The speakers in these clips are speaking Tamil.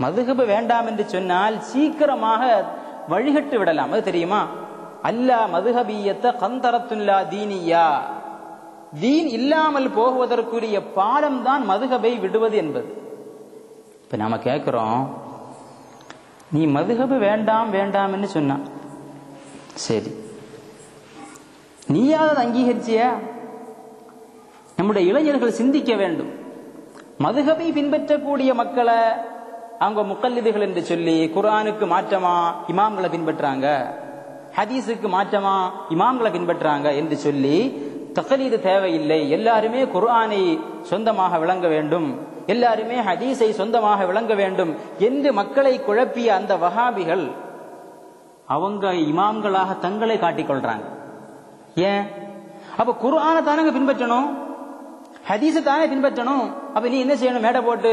மதுகபு வேண்டாம் என்று சொன்னால் சீக்கிரமாக வழிகட்டு விடலாம். அது தெரியுமா? அல்லா மதுஹபியத்த கந்தரத்துல்லா தீனியா. தீன் இல்லாமல் போகுவதற்குரிய பாலம் தான் மதுகபை விடுவது என்பது. இப்ப நாம கேட்கிறோம் நீ மதுகபு வேண்டாம் வேண்டாம் என்று சொன்னான் சரி. நீயாவது அங்கீகரிச்சியா? நம்முடைய இளைஞர்கள் சிந்திக்க வேண்டும். மதுகபை பின்பற்றக்கூடிய மக்களை அவங்க முக்கல்லிதுகள் என்று சொல்லி குரானுக்கு மாற்றமா இமாம்களை பின்பற்றாங்க? ஹதீஸுக்கு மாற்றமா இமாம்களை பின்பற்றாங்க என்று சொல்லி தகலீது தேவையில்லை. எல்லாருமே குர்ஆனை சொந்தமாக விளங்க வேண்டும். எல்லாருமே ஹதீஸை சொந்தமாக விளங்க வேண்டும் என்று மக்களை குழப்பிய அந்த வஹாபிகள் அவங்க இமாம்களாக தங்களை காட்டிக்கொள்றாங்க. ஏன்? அப்ப குர்ஆனை தானங்க பின்பற்றணும்? ஹதீஸை தானே பின்பற்றணும்? அப்ப நீ என்ன செய்யணும்? மேடை போட்டு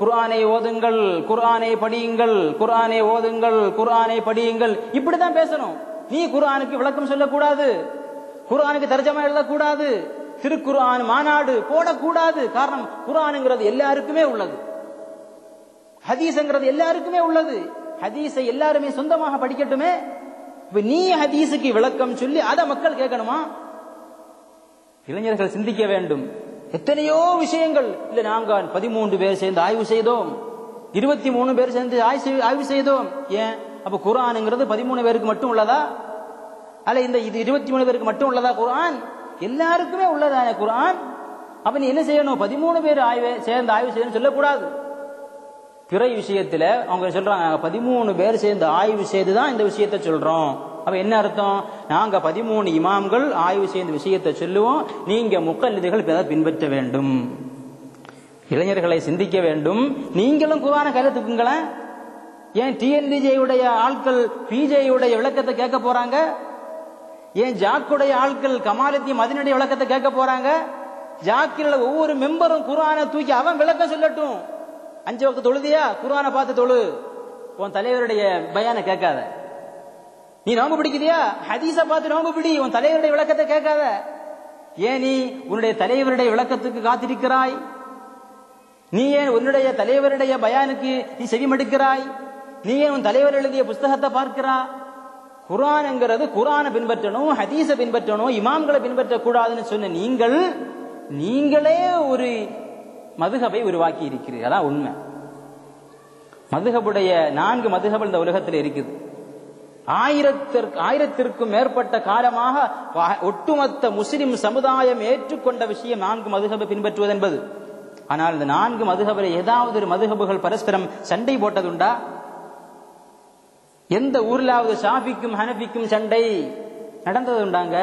குர்ஆனை ஓதுங்கள் குர்ஆனை படியுங்கள் குர்ஆனை ஓதுங்கள் குர்ஆனை படியுங்கள். இப்படிதான் பேசணும். நீ குர்ஆனுக்கு விளக்கம் சொல்லக்கூடாது. குர்ஆனுக்கு தர்ஜமா எழுதக்கூடாது. திருக்குர்ஆன் மாநாடு போடக்கூடாது. காரணம் குர்ஆனுங்கிறது எல்லாருக்குமே உள்ளது. ஹதீஸ்ங்கிறது எல்லாருக்குமே உள்ளது. ஹதீஸை எல்லாருமே சொந்தமாக படிக்கட்டுமே. இப்ப நீ ஹதீஸுக்கு விளக்கம் சொல்லி அதை மக்கள் கேட்கணுமா? இளைஞர்கள் சிந்திக்க வேண்டும். எத்தனையோ விஷயங்கள். இல்ல நாங்க பதிமூன்று பேர் சேர்ந்து ஆய்வு செய்தோம். இருபத்தி மூணு பேர் சேர்ந்து ஆய்வு செய்தோம். ஏன்? அப்ப குரானுங்கிறது பதிமூணு பேருக்கு மட்டும் உள்ளதா? அல்ல இந்த இது இருபத்தி மூணு பேருக்கு மட்டும் உள்ளதா குரான் எல்லாருக்குமே உள்ளதா குரான் அப்ப நீ என்ன செய்யணும்? பதிமூணு பேர் ஆய்வு சேர்ந்து ஆய்வு செய்யணும் சொல்லக்கூடாது. பிறை விஷயத்துல அவங்க சொல்றாங்க பதிமூணு பேர் சேர்ந்து ஆய்வு செய்து தான் இந்த விஷயத்தை சொல்றோம். அப்ப என்ன அர்த்தம்? நாங்க பதிமூணு இமாம்கள் ஆய்வு செய்த விஷயத்தை சொல்லுவோம். நீங்க முக்கல்லிதிகள் பின்பற்ற வேண்டும். இளைஞர்களை சிந்திக்க வேண்டும். நீங்களும் குரான கருத்துக்குங்களேன். ஏன் டிஎன்டிஜேயுடைய ஆட்கள் பிஜேயுடைய விளக்கத்தை கேட்க போறாங்க? ஏன் ஜாக்குடைய ஆட்கள் கமாலத்தி மதினுடைய விளக்கத்தை கேட்க போறாங்க? ஜாக்கில் ஒவ்வொரு மெம்பரும் குரானை தூக்கி அவன் விளக்கம் சொல்லட்டும். அஞ்சு வக்கு தொழுதியா? குரானை பார்த்து தொழு. உன் தலைவருடைய பயான கேட்காத. நீ நோம்பு பிடிக்குதியா ஹதீஸ பார்த்து நோம்பு பிடி. உன் தலைவருடைய விளக்கத்தை கேட்காத. ஏன் நீ உன்னுடைய தலைவருடைய விளக்கத்துக்கு காத்திருக்கிறாய்? நீ ஏன் உன்னுடைய தலைவருடைய பயானுக்கு நீ செவிமடுக்கிறாய்? நீ ஏன் உன் தலைவர் எழுதிய புஸ்தகத்தை பார்க்கிறா? குரான்ங்கிறது குரானை பின்பற்றணும் ஹதீஸை பின்பற்றணும் இமாம்களை பின்பற்றக்கூடாதுன்னு சொன்ன நீங்கள் நீங்களே ஒரு மதுகபை உருவாக்கி இருக்கிறீர்கள் அதான் உண்மை. மதுகபுடைய நான்கு மதுகபல் இந்த உலகத்தில் இருக்குது. ஆயிரத்திற்கு ஆயிரத்திற்கும் மேற்பட்ட காலமாக ஒட்டுமொத்த முஸ்லிம் சமுதாயம் ஏற்றுக்கொண்ட விஷயம் நான்கு மதுகபை பின்பற்றுவது என்பது. ஆனால் இந்த நான்கு மதுகபில் ஏதாவது ஒரு மதுகபுகள் பரஸ்பரம் சண்டை போட்டதுண்டா? எந்த ஊர்லாவது ஷாஃபிக்கும் ஹனஃபிக்கும் சண்டை நடந்தது உண்டாங்க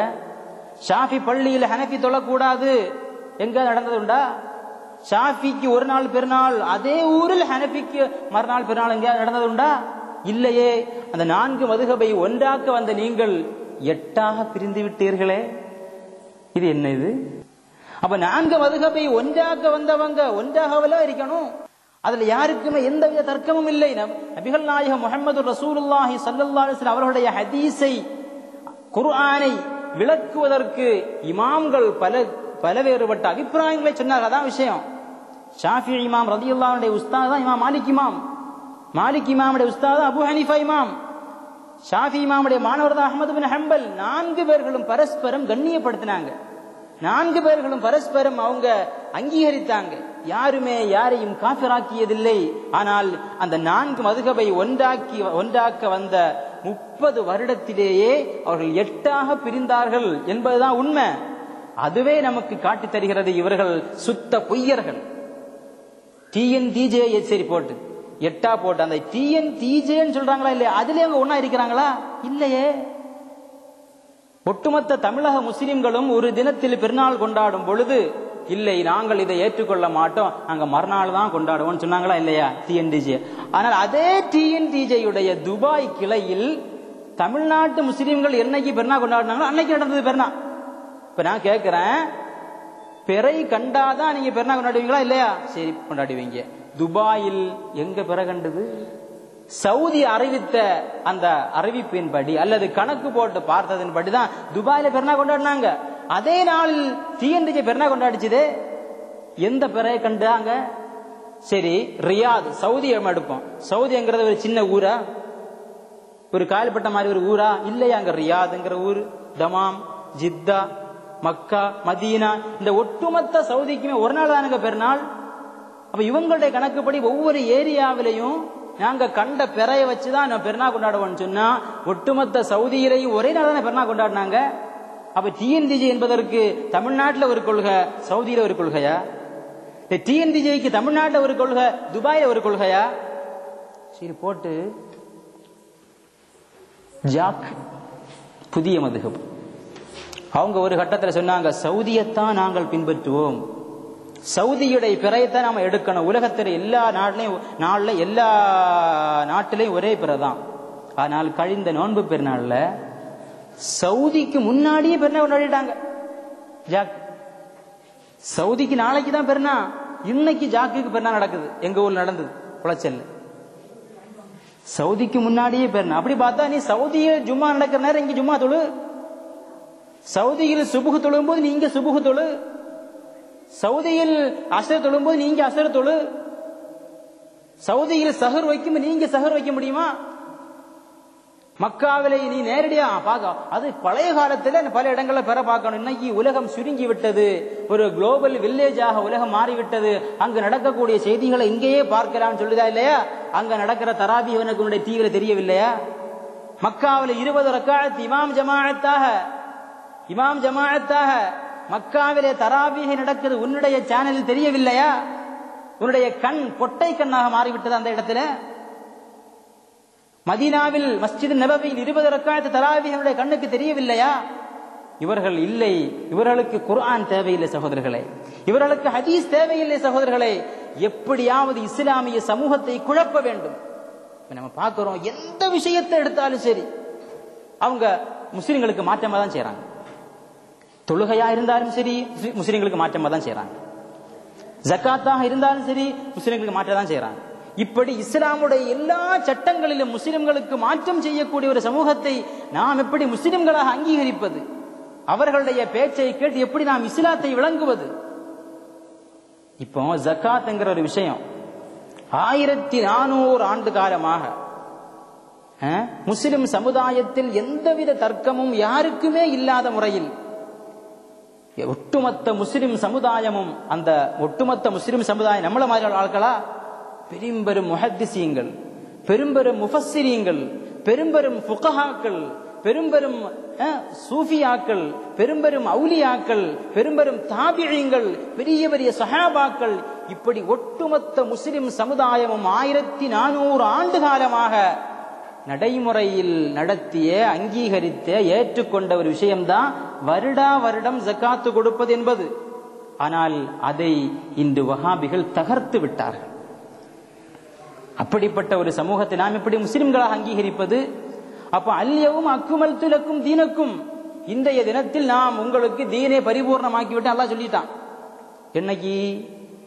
ஷாஃபி பள்ளியில் ஹனஃபி தொழக்கூடாது. எங்க நடந்ததுண்டா? ஷாஃபிக்கு ஒரு நாள் பெருநாள் அதே ஊரில் ஹனபிக்கு மறுநாள் பெருநாள் எங்கேயாது நடந்தது உண்டா இல்லையே. அந்த நான்கு மதுகபை ஒன்றாக்க வந்த நீங்கள் எட்டாக பிரிந்து விட்டீர்களே. இது என்ன இது? அப்ப நான்கு மதுகபை ஒன்றாக்க வந்தவங்க ஒன்றாகவல இருக்கணும். அதுல யாருக்குமே எந்தவித தர்க்கமும் இல்லை. நபிகள் நாயகம் முகமது ரசூலுல்லாஹி சல்லல்லாஹு அவர்களுடைய ஹதீஸை குர்ஆனை விளக்குவதற்கு இமாம்கள் பல பல வேறுபட்ட அபிப்பிராயங்களை சொன்னார். அதான் விஷயம். ஷாஃபி இமாம் ரதி அல்லாவுடைய உஸ்தாதா இமாம் மாலிக் இமாம். மாலிக் இமாமுடைய உஸ்தாதா அபு ஹனீஃபா இமாம். ஷாஃபி இமாமுடைய மாணவர் தான் அஹமது பின் ஹம்பல். நான்கு பேர்களும் பரஸ்பரம் கண்ணியப்படுத்தினாங்க. நான்கு பேர்களும் பரஸ்பரம் அவங்க அங்கீகரித்தாங்க. யாருமே யாரையும் காஃபிராக்கியதில்லை. ஆனால் அந்த நான்கு மதுகபை ஒன்றாக்கி ஒன்றாக்க வந்த முப்பது வருடத்திலேயே அவர்கள் எட்டாக பிரிந்தார்கள் என்பதுதான் உண்மை. அதுவே நமக்கு காட்டித் தருகிறது இவர்கள் சுத்த பொய்யர்கள். டிஎன் டிஜே சரி போட்டு. எட்டா போட்டு. அந்த டிஎன் டிஜேன்னு சொல்றாங்களா இல்லையா? அதுல அவங்க ஒன்னா இருக்கிறாங்களா? இல்லையே. ஒட்டுமொத்த தமிழக முஸ்லிம்களும் ஒரு தினத்தில் பெருநாள் கொண்டாடும் பொழுது இல்லை நாங்கள் இதை ஏற்றுக்கொள்ள மாட்டோம். நாங்க மறுநாள் தான் கொண்டாடுவோம் சொன்னாங்களா இல்லையா? டிஎன்டிஜே ஆனால் அதே டிஎன்டிஜேயுடைய துபாய் கிளையில் தமிழ்நாட்டு முஸ்லிம்கள் என்னைக்கு பெருநாள் கொண்டாடினாங்களோ அன்னைக்கு நடந்தது பெருனா இப்ப நான் கேட்கிறேன் பிறை கண்டாதான் நீங்க பெருநாள் கொண்டாடுவீங்களா இல்லையா? சரி கொண்டாடுவீங்க. துபாயில் எங்க பிற கண்டது? சவுதி அறிவித்த அந்த அறிவிப்பின்படி அல்லது கணக்கு போட்டு பார்த்ததன்படி தான் துபாயில பெருநா கொண்டாடினாங்க. அதே நாளில் தீயண்டிச்ச பெருநா கொண்டாடிச்சது. எந்த பிறையை கண்டாங்க? சரி ரியாத் சவுதி எடுப்போம். சவுதிங்கிறது ஒரு சின்ன ஊரா? ஒரு காயல்பட்ட மாதிரி ஒரு ஊரா? இல்லையா அங்க ரியாதுங்கிற ஊர்? தமாம் ஜித்தா மக்கா மதீனா இந்த ஒட்டுமொத்த சவுதிக்குமே ஒரு நாள் தானுங்க பெருநாள். அப்ப இவங்களுடைய கணக்குப்படி ஒவ்வொரு ஏரியாவிலையும் நாங்க கண்ட பெறைய வச்சுதான் நம்ம பெருநாள் கொண்டாடுவோம்னு சொன்னா ஒட்டுமொத்த சவுதியிலையும் ஒரே நாள் தானே பெருநாள் கொண்டாடினாங்க? அப்ப டிஎன்டிஜி என்பதற்கு தமிழ்நாட்டில் ஒரு கொள்கை சவுதியில ஒரு கொள்கையா? டிஎன்டிஜிக்கு தமிழ்நாட்டில் ஒரு கொள்கை துபாயில ஒரு கொள்கையா? சரி போட்டு. ஜாக் புதிய மதுகப். அவங்க ஒரு கட்டத்தில் சொன்னாங்க சவுதியைத்தான் நாங்கள் பின்பற்றுவோம். சவுதியுடைய பிறையத்தான் நாம எடுக்கணும். உலகத்தில் எல்லா நாட்டிலையும் நாளில் எல்லா நாட்டிலையும் ஒரே பிறை தான். ஆனால் கழிந்த நோன்பு பெருநாளில் சவுதிக்கு முன்னாடியே பெருநாள் கொண்டாடிட்டாங்க. ஜாக் சவுதிக்கு நாளைக்கு தான் பெருனா இன்னைக்கு ஜாக்குக்கு பெருனா நடக்குது. எங்க ஊர்ல நடந்தது குளச்சல் சவுதிக்கு முன்னாடியே பெருனா அப்படி பார்த்தா நீ சவுதியில் ஜும்மா நடக்கிற நேரம் இங்க ஜும்மா தொழு. சவுதியில் சுபுகு தொழும் போது நீங்க சுபுகு தொழு. சவுதியில் அசர் தொழும் போது நீங்க அசர் தொழு. சவுதியில் சஹர் வைக்கும் நீங்க சஹர் வைக்க முடியுமா? மக்காவிலே நீ நேரடியா பார்க்க அது பழைய காலத்துல பல இடங்கள்ல பெற பார்க்கணும். இன்னைக்கு உலகம் சுருங்கி விட்டது. ஒரு குளோபல் வில்லேஜாக உலகம் மாறிவிட்டது. அங்கு நடக்கக்கூடிய செய்திகளை இங்கேயே பார்க்கலாம்னு சொல்லுதா இல்லையா? அங்க நடக்கிற தராபி இவனுக்கு உன்னுடைய தீவிர தெரியவில்லையா? மக்காவில் இருபது ரக்காயத் இமாம் ஜமாத்தாக இமாம் ஜமாஅத்தாக மக்காவிலே தராபீக நடக்குது. உன்னுடைய சேனலில் தெரியவில்லையா? உன்னுடைய கண் பொட்டை கண்ணாக மாறிவிட்டது அந்த இடத்துல. மதீனாவில் மஸ்ஜித் நபவியில் இருபது ரக்காயத்து தராவிகளுடைய கண்ணுக்கு தெரியவில்லையா? இவர்கள் இல்லை. இவர்களுக்கு குர்ஆன் தேவையில்லை சகோதரர்களே. இவர்களுக்கு ஹதீஸ் தேவையில்லை சகோதரர்களே. எப்படியாவது இஸ்லாமிய சமூகத்தை குழப்ப வேண்டும். நம்ம பார்க்கிறோம் எந்த விஷயத்தை எடுத்தாலும் சரி அவங்க முஸ்லிம்களுக்கு மாற்றமா தான் செய்யறாங்க தொழுகையா இருந்தாலும் சரி முஸ்லீம்களுக்கு மாற்றமா தான் செய்யறாங்க ஜக்காத்தாக இருந்தாலும் சரி முஸ்லிம்களுக்கு மாற்ற தான் செய்யறாங்க இப்படி இஸ்லாமுடைய எல்லா சட்டங்களிலும் முஸ்லிம்களுக்கு மாற்றம் செய்யக்கூடிய ஒரு சமூகத்தை நாம் எப்படி முஸ்லிம்களாக அங்கீகரிப்பது? அவர்களுடைய பேச்சை கேட்டு எப்படி நாம் இஸ்லாத்தை விளங்குவது? இப்போ ஜக்காத்ங்கிற ஒரு விஷயம். ஆயிரத்தி நானூறு ஆண்டு காலமாக முஸ்லிம் சமுதாயத்தில் எந்தவித தர்க்கமும் யாருக்குமே இல்லாத முறையில் ஒட்டுமொத்த முஸ்லிம் சமுதாயமும் அந்த ஒட்டுமொத்த முஸ்லிம் சமுதாயம் நம்மள மாதிரி ஆட்களா? பெரும்பெரும் முஹத்திசியங்கள் பெரும்பெரும் முஃபஸ்ஸிரியங்கள் பெரும்பெரும் ஃபுகஹாக்கள் பெரும்பெரும் சூஃபியாக்கள் பெரும்பெரும் அவுலியாக்கள் பெரும்பெரும் தாபிழியங்கள் பெரிய பெரிய சஹாபாக்கள் இப்படி ஒட்டுமொத்த முஸ்லிம் சமுதாயமும் ஆயிரத்தி நானூறு ஆண்டு காலமாக நடைமுறையில் நடத்திய அங்கீகரித்த ஏற்றுக்கொண்ட ஒரு விஷயம்தான் வருடா வருடம் ஜக்காத்து கொடுப்பது என்பது. ஆனால் அதை இன்று வஹாபிகள் தகர்த்து விட்டார்கள். அப்படிப்பட்ட ஒரு சமூகத்தை நாம் எப்படி முஸ்லிம்களாக அங்கீகரிப்பது? அப்ப அல்யவும் அக்குமல் துலக்கும் தீனக்கும் இன்றைய தினத்தில் நாம் உங்களுக்கு தீனை பரிபூர்ணமாக்கிவிட்டு அல்லா சொல்லிட்டான். என்னைக்கு?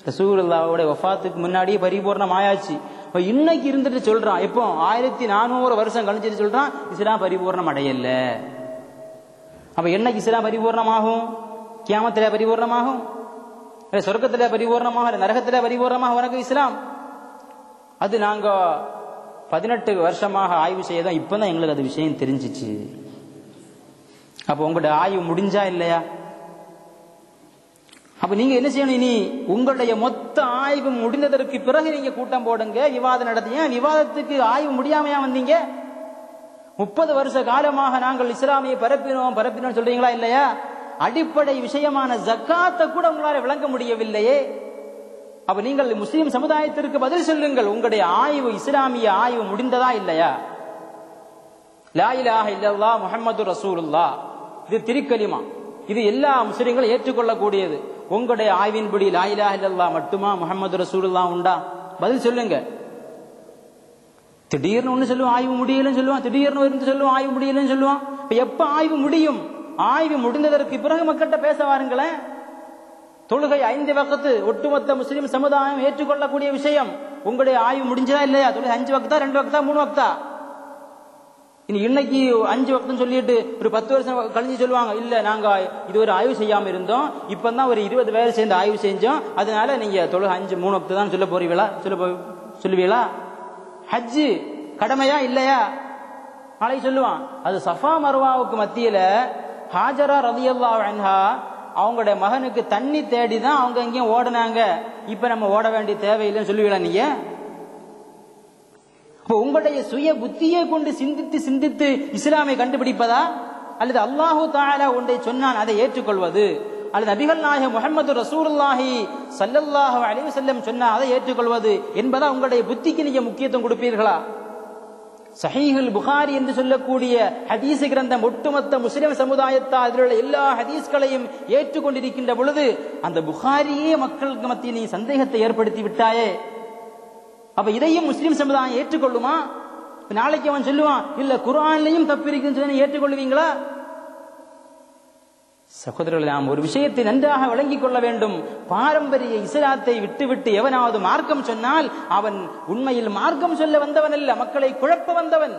ரசூல்லாவோட வஃபாத்துக்கு முன்னாடியே பரிபூர்ணம் ஆயாச்சு இப்போ இன்னைக்கு இருந்துட்டு சொல்றான் எப்போ? ஆயிரத்தி நானூறு வருஷம் கழிச்சிட்டு சொல்றான் இஸ்லாம் பரிபூர்ணம் அடையல. அப்ப என்னைக்கு இஸ்லாம் பரிபூர்ணமாகும்? கியாமத்தில பரிபூர்ணமாகும்? சொர்க்கத்துல பரிபூர்ணமாக நரகத்தில் பரிபூர்ணமாக உனக்கு இஸ்லாம்? அது நாங்க பதினெட்டு வருஷமாக ஆய்வு செய்யதான் இப்பதான் எங்களுக்கு அது விஷயம் தெரிஞ்சிச்சு. அப்போ உங்களோட ஆய்வு முடிஞ்சா இல்லையா? அப்ப நீங்க என்ன செய்யணும் இனி? உங்களுடைய மொத்த ஆய்வு முடிந்ததற்கு பிறகு நீங்க கூட்டம் போடுங்க விவாதம் நடத்திய விவாதத்துக்கு ஆய்வு முடியாமையா வந்தீங்க? முப்பது வருஷ காலமாக நாங்கள் இஸ்லாமியை பரப்பினோம் பரப்பினோம் சொல்றீங்களா இல்லையா? அடிப்படை விஷயமான ஜக்காத்தை கூட உங்களால விளங்க முடியவில்லையே. அப்ப நீங்கள் முஸ்லீம் சமுதாயத்திற்கு பதில் சொல்லுங்கள். உங்களுடைய ஆய்வு இஸ்லாமிய ஆய்வு முடிந்ததா இல்லையா? லா இல்லல்லா முஹம்மது ரசூலுல்லா இது திருக்கலிமா. இது எல்லா முஸ்லிம்களும் ஏற்றுக்கொள்ளக்கூடியது. உங்களுடைய ஆய்வின்படி லாயிலா இலாஹ இல்லல்லா மட்டுமா? முகமது ரசூல்லா உண்டா? பதில் சொல்லுங்க. திடீர்னு ஒண்ணு சொல்லுவான் ஆய்வு முடியலன்னு சொல்லுவான் திடீர்னு இருந்து சொல்லுவான் ஆய்வு முடியலன்னு சொல்லுவான். இப்ப எப்ப ஆய்வு முடியும்? ஆய்வு முடிந்ததற்கு பிறகு மக்கள்கிட்ட பேச வாருங்களேன். தொழுகை ஐந்து வக்கத்து ஒட்டுமொத்த முஸ்லிம் சமுதாயம் ஏற்றுக்கொள்ளக்கூடிய விஷயம். உங்களுடைய ஆய்வு முடிஞ்சதா இல்லையா? தொழுகை அஞ்சு வக்தா ரெண்டு வக்தா மூணு வக்தா இன்னைக்கு அஞ்சு வக்தம் சொல்லிட்டு ஒரு பத்து வருஷம் கழிஞ்சு சொல்லுவாங்க இல்ல நாங்க இது ஒரு ஆய்வு செய்யாம இருந்தோம். இப்பதான் ஒரு இருபது பேர் சேர்ந்து ஆய்வு செஞ்சோம். அதனால நீங்க தொழு அஞ்சு மூணு வக்து தான் சொல்ல போறீங்களா? சொல்ல போ- சொல்லுவீங்களா? ஹஜ்ஜு கடமையா இல்லையா? நாளைக்கு சொல்லுவான். அது சஃபா மர்வாவுக்கு மத்தியில ஹாஜரா ரதியல்லா அன்ஹா அவங்களுடைய மகனுக்கு தண்ணி தேடி தான் அவங்க எங்கேயும் ஓடினாங்க. இப்ப நம்ம ஓட வேண்டிய தேவையில்லைன்னு சொல்லுவீங்களா நீங்க? இப்போ உங்களுடைய சுய புத்தியை கொண்டு சிந்தித்து சிந்தித்து இஸ்லாமை கண்டுபிடிப்பதா? அல்லது அல்லாஹு தாலா ஒன்றை சொன்னான் அதை ஏற்றுக்கொள்வது? அல்லது நபிகள் நாயகம் முகமது ரசூல்லாஹி சல்லல்லாஹ் அலைஹி செல்லம் சொன்னா அதை ஏற்றுக்கொள்வது என்பதா உங்களுடைய புத்திக்கு நீங்க முக்கியத்துவம் கொடுப்பீர்களா? சஹீஹுல் புகாரி என்று சொல்லக்கூடிய ஹதீஸ் கிரந்தம் ஒட்டுமொத்த முஸ்லிம் சமுதாயத்தால் அதில் உள்ள எல்லா ஹதீஸ்களையும் ஏற்றுக்கொண்டிருக்கின்ற பொழுது அந்த புகாரியே மக்களுக்கு மத்தியில் நீ சந்தேகத்தை ஏற்படுத்தி விட்டாயே? அப்ப இதையும் முஸ்லீம் சமுதாயம் ஏற்றுக்கொள்ளுமா? நாளைக்கு அவன் சொல்லுவான் இல்ல குர்ஆன்லயும் தப்பு இருக்குன்னு சொல்லி ஏற்றுக்கொள்வீங்களா சகோதரர்கள் நாம் ஒரு விஷயத்தை நன்றாக விளங்கிக் கொள்ள வேண்டும். பாரம்பரிய இஸ்லாத்தை விட்டுவிட்டு எவனாவது மார்க்கம் சொன்னால் அவன் உண்மையில் மார்க்கம் சொல்ல வந்தவன் அல்ல மக்களை குழப்ப வந்தவன்.